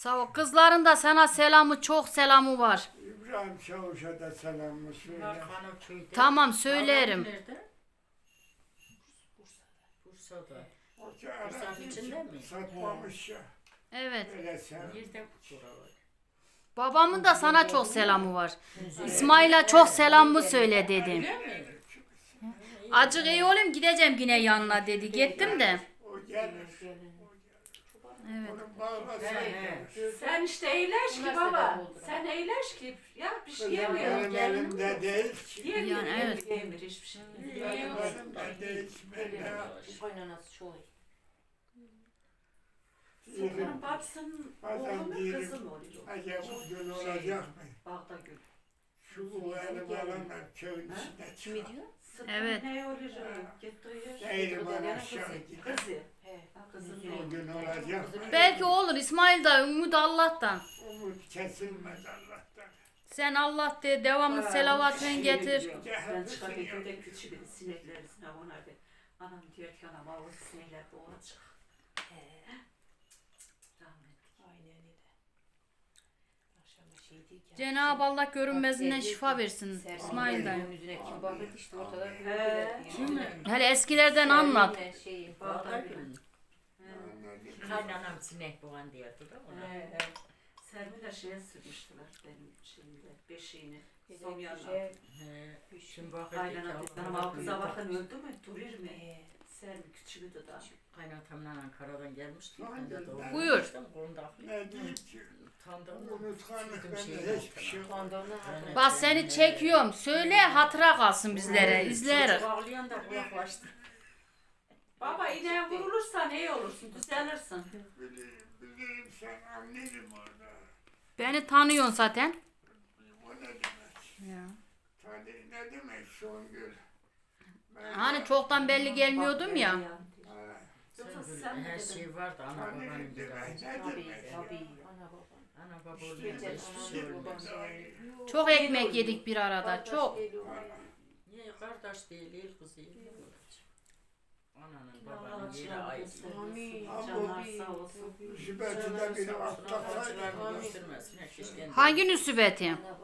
Sağ ol. Kızların da sana selamı çok selamı var. İbrahim Çavuş'a da selamımı söyle. Köyde. Tamam söylerim. Babam Nerede? Bursa'da. Aradı, içinde mi? Satmamış ya. Evet. Öyle sen. Nerede buralar? Babamın da sana çok selamı var. İsmail'e çok selamımı söyle dedim. Öyle mi? Acık iyi olayım gideceğim yine yanına dedi. Gittim de. O gelir. Onun. He, he. Sen işte eğleş ki baba. Sen eğleş ki. Ya bir şey Kızım yemiyor. benim elimde değil ki. Yemiyor. Yani evet. Yemiyor hiçbir şey. Benim elimde değil ki. Oynanası çoğu. Bacısının Bazen oğlu mu kızı mı oluyor? Acaba gün olacak mı? Bağda gül. Şu elim alanlar köyün içinde Kimi çıkar. diyor? Sıtkı Evet. Ne oluyor? Git duyuyor. Değilim aşağı gider. Kızı. He. O gün olacak? Belki olur İsmail da Umut Allah'tan. Umut kesilmez Allah'tan. Sen Allah de devamlı selavatını getir. Ben çıkarken köyde küçük bir sinekler sınav ona bir. Anam diyor ki anam avuz sinekler boğulacak. He. Rahmetli. Aynen öyle. Akşama şey değil ki. Cenab-ı Allah görünmezinden şifa versin İsmail dayı. Yüzüne kim işte ortada. Hele eskilerden anlat. Şeyi. Bağda gül. He. Kaynanam sinek boğan diyordu da ona. He, he. Sermile şeye sürmüştüler benim şeyimde, beşiğini. Son yanına. He. Kim bakır Kaynana dedi, hanım kıza bakın öldü mü, durur mu? He. Sermi küçüğüydü da. Kaynatamla Ankara'dan gelmişti. Son Ben de doğum Buyur. Kondak. Ne diyeyim ki? Tanıdım. Unutkanlık bende hiçbir şey yok. Hatırlar. Bak seni çekiyorum. Söyle hatıra kalsın bizlere. İzleriz. Çocuk ağlayan da kulaklaştı. Baba ineğe vurulursan iyi olursun, düzelirsin. Bileyim, bileyim sen annenim orada. Beni tanıyorsun zaten. O ne demek? Tabii ne demek Songül? Hani çoktan belli gelmiyordum ya. Ha, Yoksa Sen sen mi her dedin? şey vardı ana babanın Tanrım bir demek ağacı. ne Tabii demek? tabii. Ana baban. Ana baba İşte olmayınca Gece hiçbir şey olmaz. Çok ekmek yedik bir arada. Çok. Niye kardeş değil, il kızı değil. ne olacak? Ananın Allah babanın yeri canını ayrı. göstermesin. Amin. Canlar sağ olsun. Zübeyir'de de biri atlasaydı. Acılarını göstermesin. Herkes kendi. Hangi nüsübeti? Ana.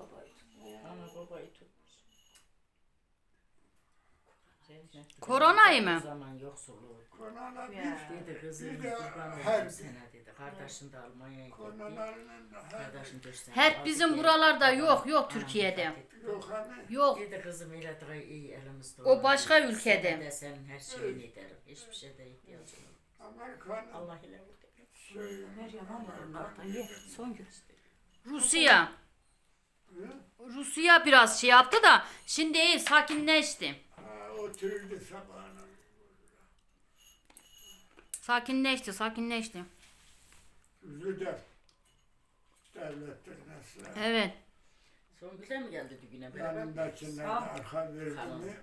Koronayı mı? Zaman yoksulluğu. Bir Ya. Dedi kızım Bir de kurban her- oldum sana dedi. Kardeşin de Almanya'ya gitti. her Kardeşin dört sene Hep bizim buralarda yok, yok Türkiye'de. yok hani. Yok. Dedi kızım ile de iyi elimizde. O başka ülkede. Sen de senin her şeyini ederim. Hiçbir şeyde ihtiyacın yok. Amerikan Allah ile şey. Meryem Allah'ın ye. Son gün. Rusya. Rusya biraz şey yaptı da şimdi iyi sakinleşti. Oturdu sabahına. Sakinleşti, sakinleşti. Üzüldü. Devlettir nasıl? Evet. Son güzel mi geldi düğüne beraber? Yanındakinden de Sağ- arka verdi mi?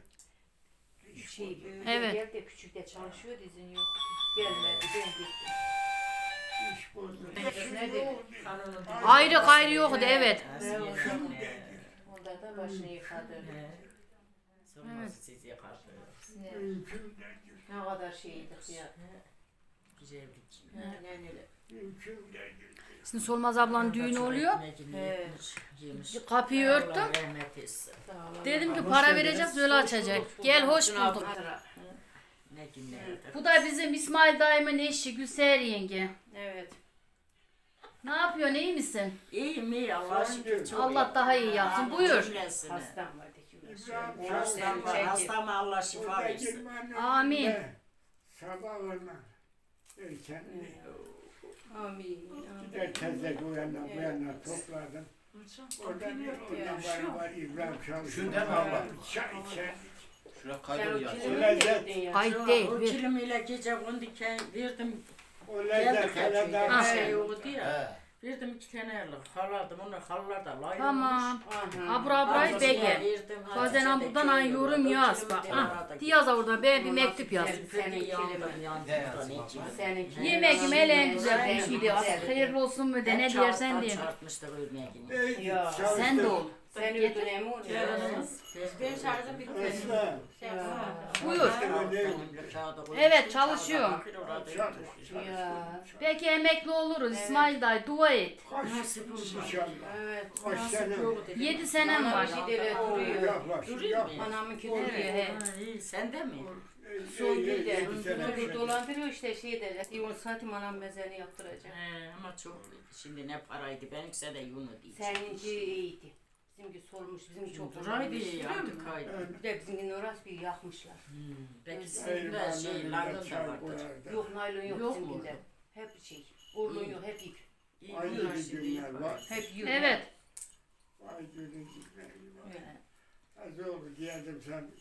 Şey büyüdü Evet. geldi de küçükte çalışıyor izin yok. Gelmedi ben gittim. İş bozdu. Nerede? Ayrı gayrı yoktu evet. Onda da başını yıkadı. Sonra siz yakardı. Ne, ne kadar şeydik ya. Güzellik. Öyle. Değil. Şimdi Solmaz ablanın düğünü oluyor. He. Kapıyı örttüm. Allah rahmet etsin. Sağ ol. Dedim ki para vereceğiz öyle açacak. Gel hoş bulduk. Ne. Bu da bizim İsmail dayımın eşi Gülseher yenge. Evet. Ne yapıyorsun iyi misin? İyiyim iyi Allah'a şükür. çok Allah daha iyi yapsın. Buyur. Cümlesine. Hastam var. İbrahim Hastam var. Hastama Allah şifa versin. Amin. önünde Sabah olma. Erken. Amin. Bir de tezek o yana bu yana topladım. Orada bir oradan bana var İbrahim Çavuş. Şundan Allah. Çay içer. Şuraya o ya. kilimi Lezzet. Ay değil. O bir- kilimiyle gece konduken verdim. O Geldik lezzet hele ya daha Ah. şey yoktu ya. He. Verdim iki tane yerlik. Haladım onu hallar da lay Tamam. Abra abrayı bege. Bazen buradan ay yorum yaz bak. Ha, yaz orada ben bir mektup yaz. Senin. Yemeğim hele en güzel bir şeydi. güzel. Hayırlı olsun mu de ne diyersen diye. Sen de ol. Sen öldün. Gelinimiz. Benim şarjım bitti. Esra. Şey yapma. Buyur. Evet, çalışıyorum. Ya. Belki emekli oluruz İsmail dayı dua et. Kaç inşallah. Evet. Kaç sene. 7 senem var. Anam gidele duruyor. Yaklaş, yaklaş. Anamınki duruyor he. İyi, sen de mi? Son İyi, iyi, bir de yedi sene bir türlü şey. dolandırıyor işte şeyde. Diyor satayım anam mezarını yaptıracak. He, ama çok şimdi ne paraydı benimkise de yunu değil. Seninki iyiydi. Bizimki solmuş, bizimki çok Duraydı durmuş. artık kaydı. Bir de bizimkinin orası bir yakmışlar. Hmm, Belki sizin de şey langın da vardır. Yok naylon yok, Yok mu? bizimkinde. Hep şey. Urlun yok, hep ip. İyi Aynı bunlar şimdi günler var. Hep yün. Evet. Vay gülün günleri var. Evet. Az oldu geldim sen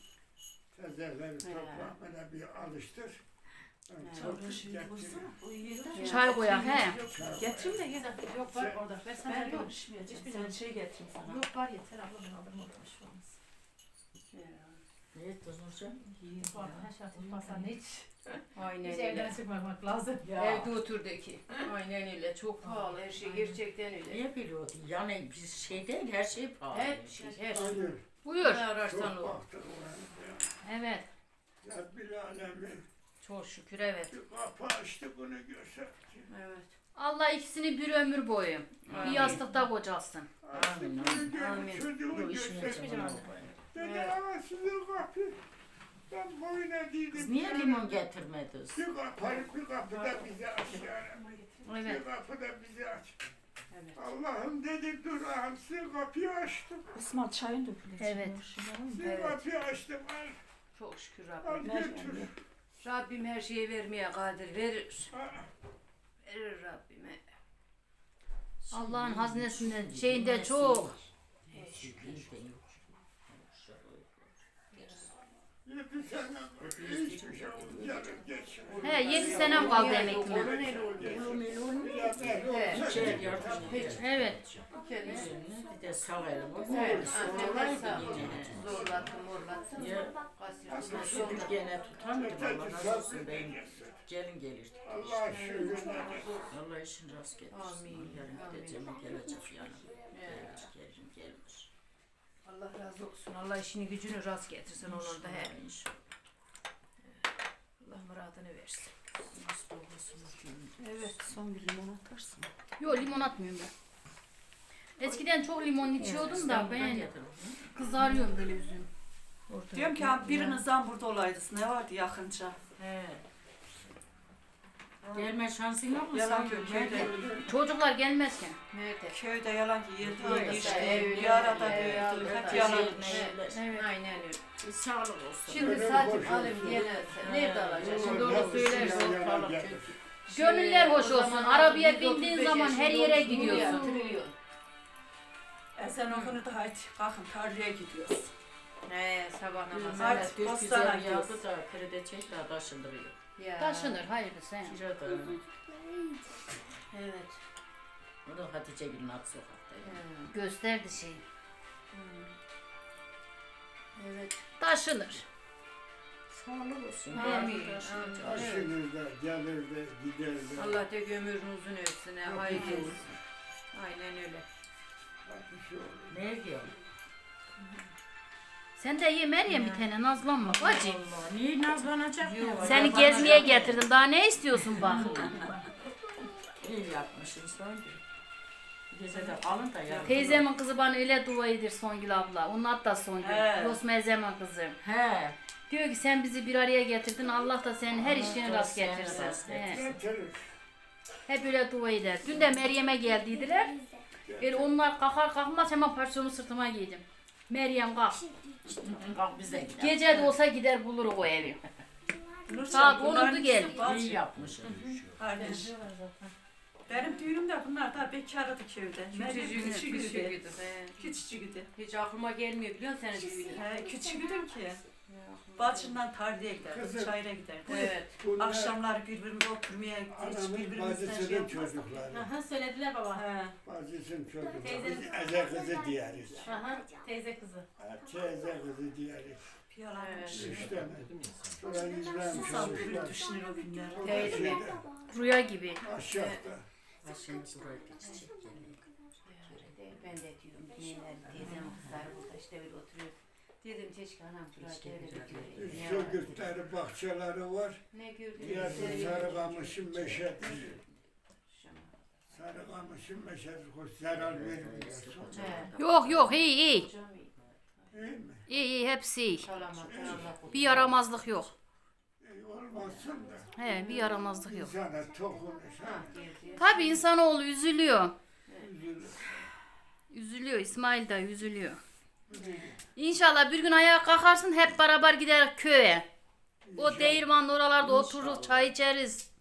tezerleri He. toplamaya bir alıştır. Çay koyak he. Çay Getireyim de ye. Yok var orada. Ben sana Ben yok. Hiçbir zaman şey getireyim sana. Yok var yeter abla ben alırım orada şu an. Ne Tuzurcan? Var her şey tutmazsan hiç. Aynen Hiç evden çıkmamak lazım. Evde oturdaki. Aynen öyle. Çok pahalı her şey gerçekten öyle. Niye biliyordun? Yani biz şey değil her şey pahalı. Hep şey, her şey. Buyur. Ne ararsan o. Evet. Ya bir alemin Çok şükür evet. kapı açtı bunu göster. Evet. Allah ikisini bir ömür boyu. Bir Amin. yastıkta kocasın. Açtı Amin, bunu amin. çocuğu Bu işin göster. içine Dedi Evet. ama sizin kapı. Ben boyuna değilim. Kız niye limon getirmediniz? Bir kapı, bir kapı da bize aç yani. Evet. Bir kapı da bize aç. Evet. Allah'ım dedi dur ağam size kapıyı açtım. İsmail çayın dökülür. Evet. Size Evet. kapıyı açtım al. Çok şükür Al Rabbim. götür. Rabbim her şeyi vermeye kadir verir. Verir Rabbime. Allah'ın hazinesinde şeyinde çok. Sene hiçbir şey olmayacak. Geç. He 7 senem kaldı et. Evet. Bir de sağ elim. Zorlattım, morlattım. Ya, Kasıyor. Nasıl gene tutamıyorum Allah razı olsun ben gelin gelir. Allah işin rast getirsin. Amin, Yarın gideceğim gelecek yanıma. Evet. Gelir gelirim gelir. Allah razı olsun. Allah işini gücünü rast getirsin onun da he. İnşallah. Allah muradını versin. Nasıl. Evet son bir limon atarsın. Yok limon atmıyorum ben. Eskiden çok limon içiyordum da ben kızarıyorum böyle yüzüm. Diyorum ki ha, birinizden burada olaydınız. Ne vardı yakınca? He. Gelme şansın yok mu? Yalan Sen yok, köyde. Çocuklar gelmezken. Nerede? Köyde yalan ki yedi Öyle. yedi işte. Bir arada büyüdük. Hep tabii. yalan. Evet. Aynen öyle. Sağlık olsun. Şimdi saçım alayım diyelerse nerede alacağız? Şimdi onu söylersin. Gönüller hoş olsun. Arabaya 135 bindiğin zaman her yere gidiyorsun. E sen okunu da hadi kalkın tarlaya gidiyoruz. He sabah namazı. Hadi, Evet, göz postana güzel yağdı da kredi çek de taşındırıyor. Ya. Taşınır hayırlısı. he. Kira da. Evet. O da Hatice Gül'ün alt sokakta. ya. Gösterdi şey. Evet. Taşınır. Sağlık olsun. Amin. Amin. Amin. Taşınır da gelir de gider de. Allah tek ömrün uzun etsin. he, Hayırlı olsun. Aynen öyle. Bir şey olur. Ne diyor? Sen de ye Meryem bir tane nazlanma bacı. Allah, niye nazlanacak ne var? Seni gezmeye getirdim. Daha ne istiyorsun bak? İyi yapmışsın sanki. Gece de alın da yarın. Teyzemin kızı bana öyle dua edir Songül abla. Onun adı da Songül. He. Yosmezemin kızı. He. Diyor ki sen bizi bir araya getirdin. Allah da senin her Allah işini da rast seni getirsin. rast He. Hep öyle dua eder. Dün de Meryem'e geldiydiler. Böyle onlar kalkar kalkmaz hemen parçamı sırtıma giydim. Meryem kalk. Kalk gidelim. Gece de olsa gider buluruz o evi. Saat bunların 10'da ikisi geldik. İyi yapmışsın. Kardeş. Benim düğünümde bunlar da bekardı köyde. Küçüğüydü. He. Küçücüğüydü. Hiç aklıma gelmiyor biliyor musun senin düğünün? He, küçüğüydüm ki. Bacımdan tarlaya giderdim, Kızım. çayıra giderdim. Evet. Bunlar Akşamlar birbirimize oturmaya hiç anamın birbirimizden şey bacısının yapmazdık. çocukları. Aha söylediler baba. He. Bacısının çocukları. Teyzenin- Biz eze kızı diyeriz. Aha teyze kızı. Ha, Teyze kızı diyeriz. Bir yalan Evet. konuşuyor. Üç tane. Şuraya yüzlerim İnsan çocuklar. böyle düşünür o günler. Teyze. Şeyde, Rüya gibi. Aşağıda. Buraya değil. Ben de diyorum. Neler teyzem kızlar burada işte öyle oturuyor. Dedim keşke anam Keşke burada öyle güzel bir göreyim. Şu Ya. gösteri bahçeleri var. Ne gördün? Diğer Sarıkamış'ın meşedir. Sarıkamış'ın meşedir. Hoş zarar vermiyor. He. Yok yok iyi iyi. Hocam iyi. İyi mi? İyi iyi hepsi iyi. Çalamadı Allah korusun. Bir yaramazlık yok. İyi olmasın da. He bir yaramazlık yok. İnsana dokunur. Ha, girdi. Tabi insanoğlu üzülüyor. Üzülür. Üzülüyor İsmail de üzülüyor. İnşallah bir gün ayağa kalkarsın hep beraber gider köye. O değirmanın oralarda otururuz çay içeriz.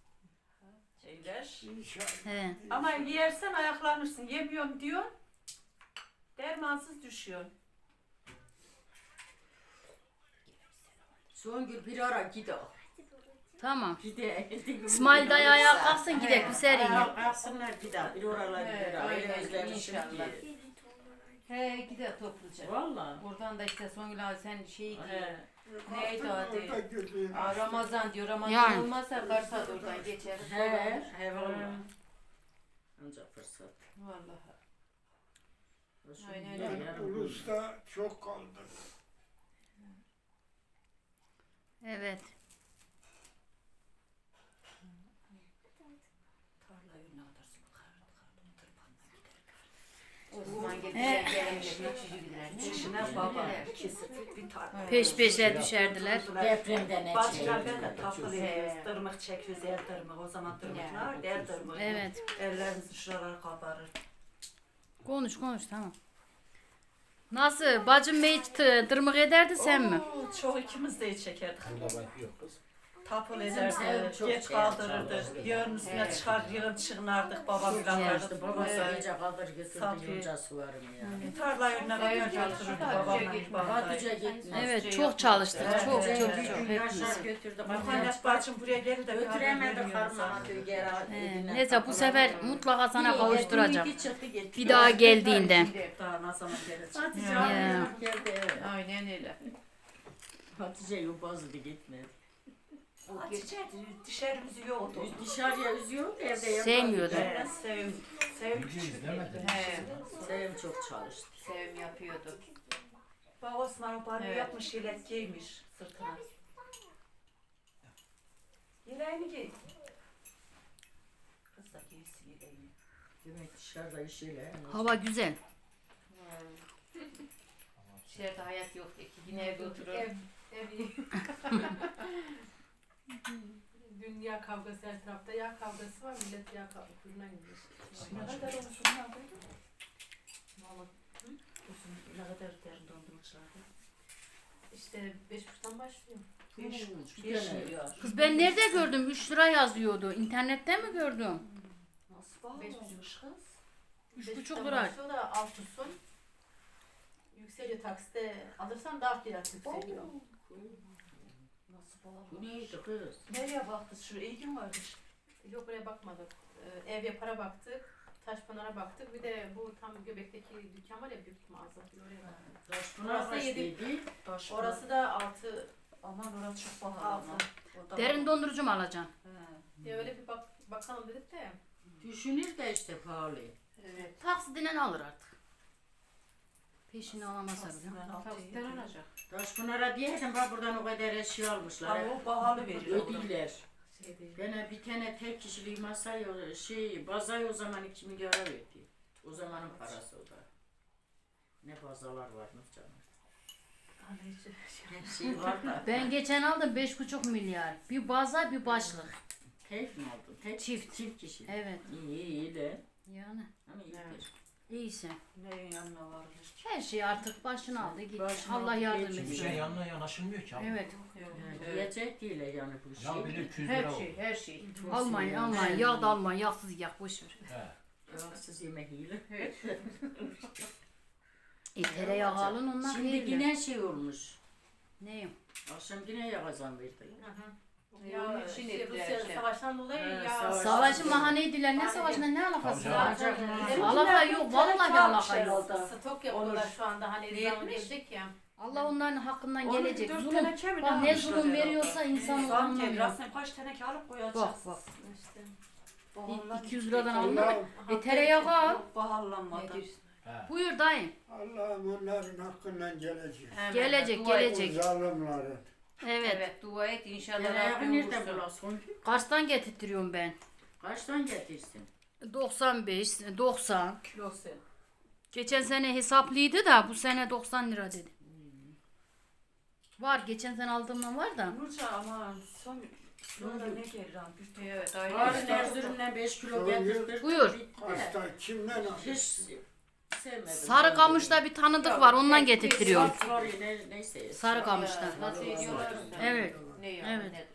Şeyler. İnşallah. He. Ama yersen ayaklanırsın. Yemiyorum diyor. Dermansız düşüyorsun. Songül bir ara gidelim. Tamam. Gidelim. İsmail dayı ayağa kalksın gidek bir serinle. Ayağa kalksınlar gidelim. Bir oralar He, bir ara. aynen, inşallah. He gider topluca. Valla. Oradan da işte Songül abi sen şey diyor. He. Neydi o adı? Aa, Ramazan diyor. Ramazan Yani. olmazsa Kars'a da oradan geçeriz. He. He valla. Ancak fırsat. Vallahi. Aynen öyle. Ben Ulus'ta çok kaldım. Evet. Tarla önüne atarsın. Baba. Bir tarla. Peş peşe düşerdiler. Depremden ne Başka ben de tapıl ediyoruz. Tırmık çekiyoruz, el. O zaman tırmıklar, el tırmık. Evet. Ellerimiz şuralar kabarır. Konuş konuş tamam. Nasıl? Bacım tı- tırmık ederdi sen mi? Oo, Çok ikimiz de çekerdik. Burada bak yok kız. Tapıl ederdik, sev- çok geç şey kaldırırdık. yapacağız. Yağın üstüne Evet. çıkar, yığın çığınardık. Babam Çok yaşlı babası Evet. iyice kaldır götürdü Safi. yonca suvarım ya. Bir tarla önüne Evet, götürürdü Hatice babamla Hatice gitmez. Evet çok çalıştık. Evet, Çok evet, çok evet. çok hepimiz. Muhallet bacım buraya gelir de bir haber Götüremedi geri He, eline Neyse bu sefer mutlaka sana kavuşturacağım. Çıktı, gitti. Bir daha geldiğinde. Daha ne zaman gelecek? Hatice Ya. ağlıyor, geldi. evet. Aynen öyle. Hatice yobazdı gitmedi. Hatice dışarımızı yoktu. Dışarıya üzüyor evde yapar. Sevmiyordu. Ben sevim, sevim küçük. He. Sevim çok çalıştı. Sevim yapıyordu. Bak Osman o banyo Evet. yapmış yelek giymiş sırtına. Yeleğini giy. Kız da giysin yeleğini. Demek dışarıda işiyle. Hava güzel. Dışarıda hayat yok ki. Yine evde oturur. Ev, ev. Dün yağ kavgası her tarafta yağ kavgası var. Millet yağ kavgasına girmiş. Ne kadar olmuş bunlar koydun? Valla. Ne kadar derin dondurmuşlardı. İşte beş buçuktan başlıyor. Beş, Bir beş milyar. Kız ben nerede gördüm? 3 lira yazıyordu. İnternette mi gördüm? Nasıl Beş bağlamış kız? Üç Beş buçuk buçuktan lira. başlıyor da altısın. Yükseliyor taksite alırsan daha fiyat yükseliyor. Nasıl Bu neydi kız? Nereye baktı? Şu iyi gün varmış. Yok oraya bakmadık. Ee, ev yapara baktık. Taşpınar'a baktık. Bir de bu tam göbekteki dükkan var ya büyük mağaza. Oraya baktık. Taşpınar Orası kaç yedi. dedi? Taş Orası da altı. Aman orası çok pahalı ama. O da- Derin dondurucu mu alacaksın? He. Ya öyle bir bak bakalım dedik de. Düşünür de işte pahalı. Evet. Taksiden alır artık. Peşini alamazsa bile. Yedi. alacak. Taşpınar'a diyelim bak buradan o kadar eşya almışlar. Ama o pahalı veriyor. Ödüller. Bana bir tane tek kişilik masayı şey bazayı o zaman 2 milyara verdi. O zamanın parası o da. Ne bazalar varmış canım. Şey var da. Ben geçen aldım 5,5 milyar. Bir baza bir başlık. Tek mi aldın? Tek Çift. Çift kişi. Evet. İyi iyi de. Yani Ama iyi Evet. Bir. iyisi. Neyin yanına varılır? Her şey artık başına aldı gitti. Başına Allah aldı, yardım geçti. Bir etsin. şey yanına yanaşılmıyor ki abi. Evet. Yiyecek değil yani bu şey. Ya bir de 200 Her lira oldu. şey, her şey. Almayın almayın. Yağ da almayın. Yağsız yak boş ver. He. Yağsız yemek yiyelim. E tereyağı alın onlar Şimdi yiyelim. yine şey olmuş. Ne? Akşam yine yağazan verdiler. Ya Onun işte ettiler Rusya şey. savaştan dolayı ya. savaş- Savaşı mahaneydiler. Ne savaşına ne alakası var? Alaka yok. Vallahi alaka yok. Stok yapıyorlar şu anda hani Ne zam etmiş? gelecek ya. Allah onların hakkından Onun gelecek. Zulüm. Bak ne zulüm veriyorsa insan onu Zam anlamıyor. gelir. Aslında kaç teneke alıp koyacağız. Bak bak. İşte. Pahalılar 200 gitti. liradan alınır. Ya E tereyağı al. Nedir? He. Buyur dayı. Allah'ım onların hakkından gelecek. Hemen Gelecek, gelecek. Zalimlerin. Evet. Evet dua et inşallah Tereyağı Rabbim nereden bulasın? Kaçtan getirtiyorum ben? Kaçtan getirsin? 95, 90. Kilosu. Geçen sene hesaplıydı da bu sene 90 lira dedi. Var geçen sene aldığımdan var da. Nurça ama son sonra ne gelir lan? Bir Evet aynen. Erzurum'dan 5 kilo Son getirtirdim. Buyur. bitti. Hasta kimden? Hiç sevmedim. Sarıkamış'ta bir tanıdık var ondan getirtiyorum. Neyse. Sarıkamış'ta. Nasıl ediyorlar? Evet. Ne ya? Evet. Ne?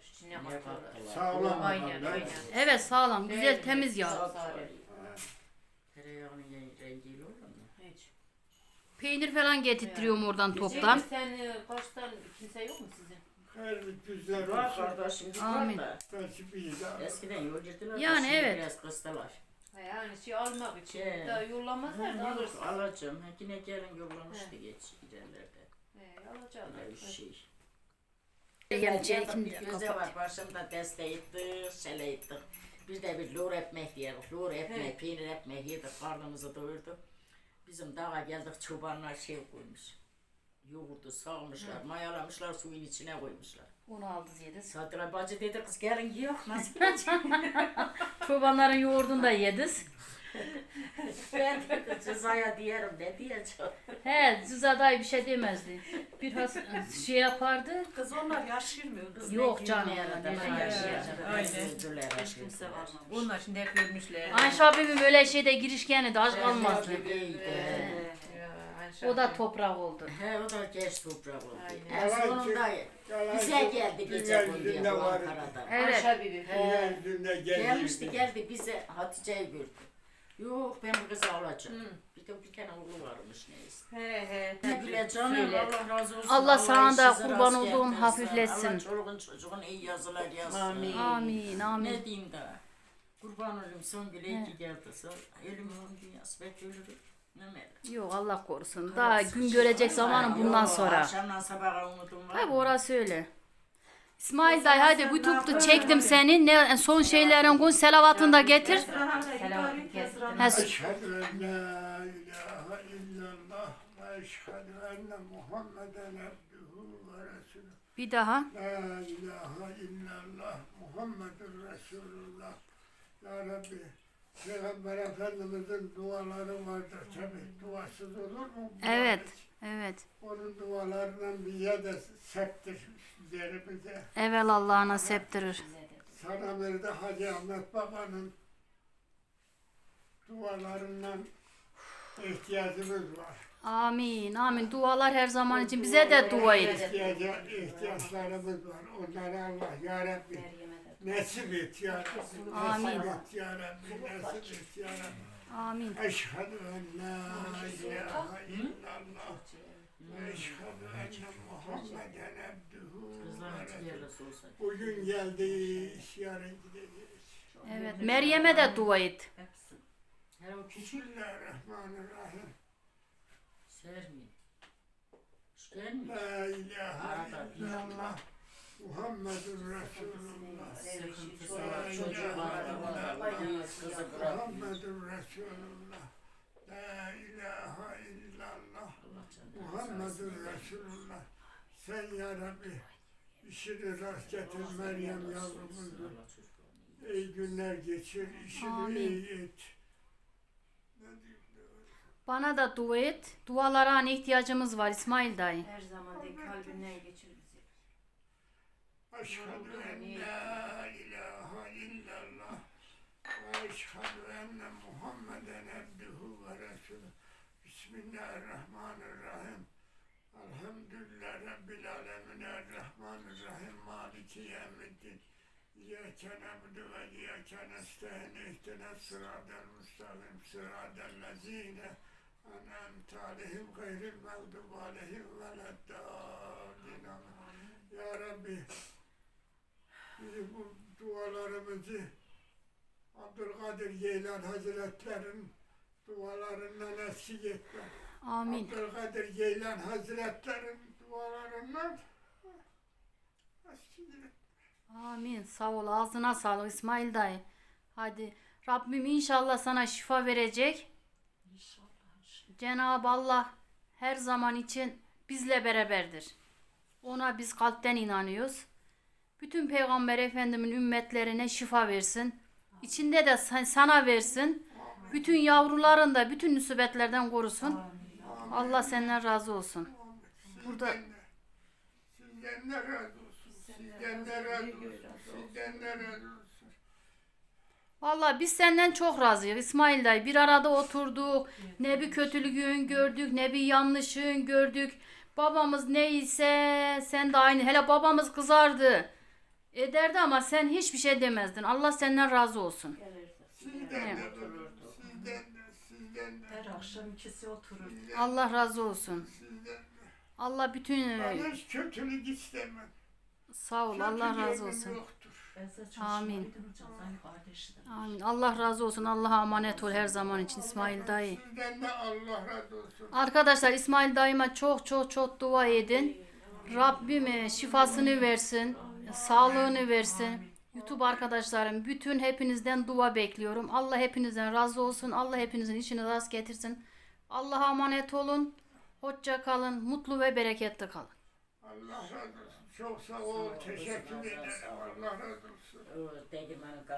Sağlam Aynen aynen. Evet sağlam güzel temiz yağ. Sağ salim. Tereyağının ye- rengiyle olur mu? Hiç. Peynir falan getirtiyorum oradan Cengiz, toptan. sen e, kaçtan kimse yok mu sizin? Her bir güzel Var olsun. kardeşim bir Amin. var da. Eskiden yol. Yani evet. Biraz kıstılar. Yani şey almak için Şey. da yollamazlar da Yok alırsın. alacağım. Ha, Yine gelin yollamıştı geç ilerlerde. He, alacağım. Öyle bir şey. Geleceği Ya da şimdi bir göze kapat. var başımda deste ettik, şele ettik. Bir de bir lor ekmek yedik. Lor ekmek, peynir ekmek yedik. Karnımızı doyurduk. Bizim dağa geldik çobanlar şey koymuş. Yoğurdu sağmışlar, mayalamışlar, suyun içine koymuşlar. Onu aldı yedi. Sadıra bacı dedi kız gelin yok nasıl? Çobanların yoğurdunu da yediz. ben de cezaya diyerim ne diyeceğim. He Züzaday bir şey demezdi. Biraz şey yapardı. Kız onlar yaşayamıyor. Kız Yok canım. Ben yaşayacak? Aynen. Hiç kimse var. Bunlar şimdi hep ölmüşler. Ayşe abimin böyle şeyde girişkeni de aç kalmazdı. Ayşe O da toprak oldu. He o da geç toprak oldu. Aynen. En sonunda Yalan bize çok geldi dünya gece boyu yüzünde bu var. Ankara'da. Evet. Ayşe. Dünya yüzünde Gelmişti geldi. bize Hatice'yi gördü. Yok ben bu kızı alacağım. Bir de bir tane oğlu varmış neyse. He he. Ne bile canım Söyle. Allah razı olsun. Allah sana da kurban olduğum getirsin. hafifletsin. Allah çoluğun çocuğun iyi yazılar yazsın. Amin. Amin amin. Ne diyeyim daha? Kurban olayım son güle iyi ki geldi. Son ölüm onun dünyası belki ölürüm. Yok Allah korusun. Daha gün görecek zamanı bundan Yok, sonra. Akşamdan sabaha umudum var. Tabi mı? orası öyle. İsmail dayı hadi YouTube'da çektim seni. Ne son şeylerin koy selavatını da getir. Selam. Ha, Eşhedü en la ilahe illallah ve eşhedü enne Muhammeden abduhu ve resulü. Bir daha. La ilahe illallah Muhammedur Resulullah. Ya Rabbi Peygamber Efendimizin duaları vardır tabi. Duasız olur mu? Evet. Evet. Onun dualarından bize de septir üzerimize. Evel Allah'ına septirir. Sana bir de Hacı Ahmet Baba'nın dualarından ihtiyacımız var. Amin amin. Dualar her zaman için bize de dua et. İhtiyaca, ihtiyaçlarımız var. Onları Allah Ya Rabbi nasip et Ya Rabbi. Amin. Nasip et Ya Rabbi. Nasip et Ya Rabbi. Amin. Eşhedü en la ilahe illallah. Ve eşhedü enne Muhammeden abduhu. Bugün geldik, yarın gideceğiz. Evet. Meryem'e de dua et. Her Bismillahirrahmanirrahim. sermiyor. Hiç gelmiyor. La ilahe Arada bir illallah. Muhammedur Resulullah. Sıkıntısı La var, çocuğu var, ilahe var, illallah. kızı bırakmıyor. Muhammedur Resulullah. La ilahe illallah. Allah canını Muhammedur Resulullah. Sen ya Rabbi işini rast getir Meryem yavrumuzun. İyi günler geçir, işini Amin. iyi et. Bana da dua et. Dualara hani ihtiyacımız var İsmail dayı. Her zaman de kalbinden geçir bizi. Eşhedü en la ilahe illallah ve eşhedü enne Muhammeden abduhu ve resulü. Bismillahirrahmanirrahim. Elhamdülillah Rabbil alemin Errahmanirrahim Maliki yevmiddin. İyyâke na'budu ve iyyâke nestaîn. İhdina sıratal müstakim sıratal lezîne en'amte aleyhim gayril mağdubi aleyhim veleddâllin. Amin. Ya Rabbi Bizim bu dualarımızı Abdülkadir Geylan Hazretlerinin dualarından eksik etme. Amin. Abdülkadir Geylan Hazretlerinin dualarından eksik etme. Amin. Sağ ol. Ağzına sağlık İsmail dayı. Hadi. Rabbim inşallah sana şifa verecek. Cenab-ı Allah her zaman için bizle beraberdir. Ona biz kalpten inanıyoruz. Bütün Peygamber Efendimin ümmetlerine şifa versin. İçinde de sana versin. Bütün yavruların da bütün musibetlerden korusun. Allah senden razı olsun. Burada Sizden de razı olsun. Sizden de razı olsun. Sizden de razı olsun. Vallahi biz senden çok razıyız İsmail dayı. Bir arada oturduk. Ne bir kötülüğün gördük, ne bir yanlışın gördük. Babamız neyse sen de aynı. Hele babamız kızardı. Ederdi ama sen hiçbir şey demezdin. Allah senden razı olsun. Sizden de durur. Sizden de, sizden de. Her akşam ikisi oturur. Allah razı olsun. Sizden. Allah bütün Ben hiç kötülük istemem. sağ ol. Allah razı olsun. Yoktur. Amin. Amin. Allah razı olsun. Allah'a emanet ol her zaman için İsmail dayı. Sizden de Allah razı olsun. Arkadaşlar İsmail dayıma çok çok çok dua edin. Rabbim şifasını versin, sağlığını versin. YouTube arkadaşlarım bütün hepinizden dua bekliyorum. Allah hepinizden razı olsun. Allah hepinizin işini rast getirsin. Allah'a emanet olun. Hoşça kalın. Mutlu ve bereketli kalın. Allah razı olsun. Çok sağ ol. Teşekkür ederim. Allah razı olsun. O Teğmen'in